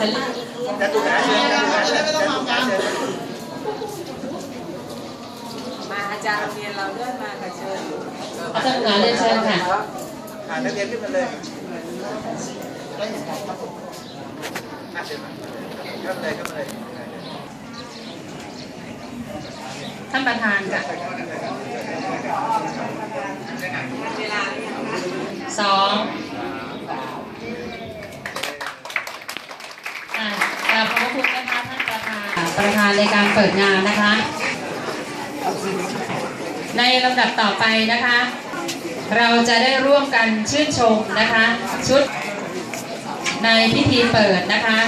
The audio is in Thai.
จะตุกาเชิญจะตุกาเชิญจะตุกาเชิญมาอาจารย์โรงเรียนเราเลื่อนมาค่ะเชิญอาจารย์หนเรียนเชิญค่ะผ่านนักเรียนขึ้นมาเลยอะเชิญมาเข้ามาเลยเข้ามาเลยท่านประธานค่ะ เวลาหรือยังคะ สองอะกราบขอบพระคุณนะคะท่านประธาน ประธานในการเปิดงานนะคะ ในลำดับต่อไปนะคะ เราจะได้ร่วมกันชื่นชมนะคะ ชุดในพิธีเปิดนะคะ